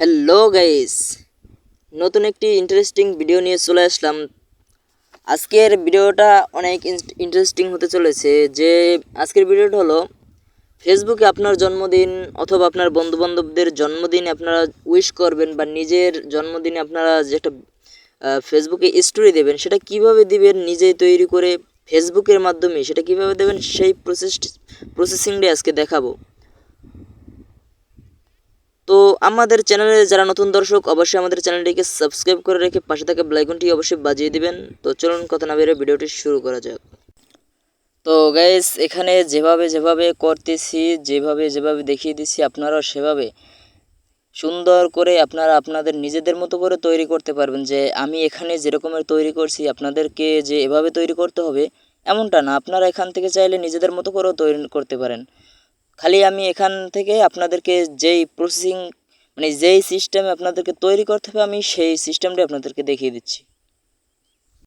Hello guys নতুন একটি interesting video নিয়ে চলে আসলাম। আজকের ভিডিওটা অনেক ইন্টারেস্টিং হতে চলেছে। যে আজকের ভিডিওটা হলো ফেসবুকে আপনার জন্মদিন অথবা আপনার বন্ধুবান্ধবদের জন্মদিনে আপনারা উইশ করবেন বা নিজের জন্মদিনে আপনারা যেটা ফেসবুকে স্টোরি দেবেন, সেটা কীভাবে দিবেন নিজেই তৈরি করে ফেসবুকের মাধ্যমে সেটা কীভাবে দেবেন, সেই প্রসেস প্রসেসিংটাই আজকে দেখাবো। তো আমাদের চ্যানেলে যারা নতুন দর্শক, অবশ্যই আমাদের চ্যানেলটিকে সাবস্ক্রাইব করে রেখে পাশে থাকা বেলাইকনটি অবশ্যই বাজিয়ে দিবেন। তো চলুন কথা না বেরো ভিডিওটি শুরু করা যাক। তো গাইস এখানে যেভাবে যেভাবে করতেছি, যেভাবে যেভাবে দেখিয়ে দিচ্ছি আপনারাও সেভাবে সুন্দর করে আপনারা আপনাদের নিজেদের মতো করে তৈরি করতে পারবেন যে আমি এখানে যেরকমের তৈরি করছি, আপনাদেরকে যে এভাবে তৈরি করতে হবে, এমনটা না। আপনারা এখান থেকে চাইলে নিজেদের মতো করেও তৈরি করতে পারেন। খালি আমি এখান থেকে আপনাদেরকে যেই প্রসেসিং মানে যেই সিস্টেমে আপনাদেরকে তৈরি করতে হবে, আমি সেই সিস্টেমটাই আপনাদেরকে দেখিয়ে দিচ্ছি।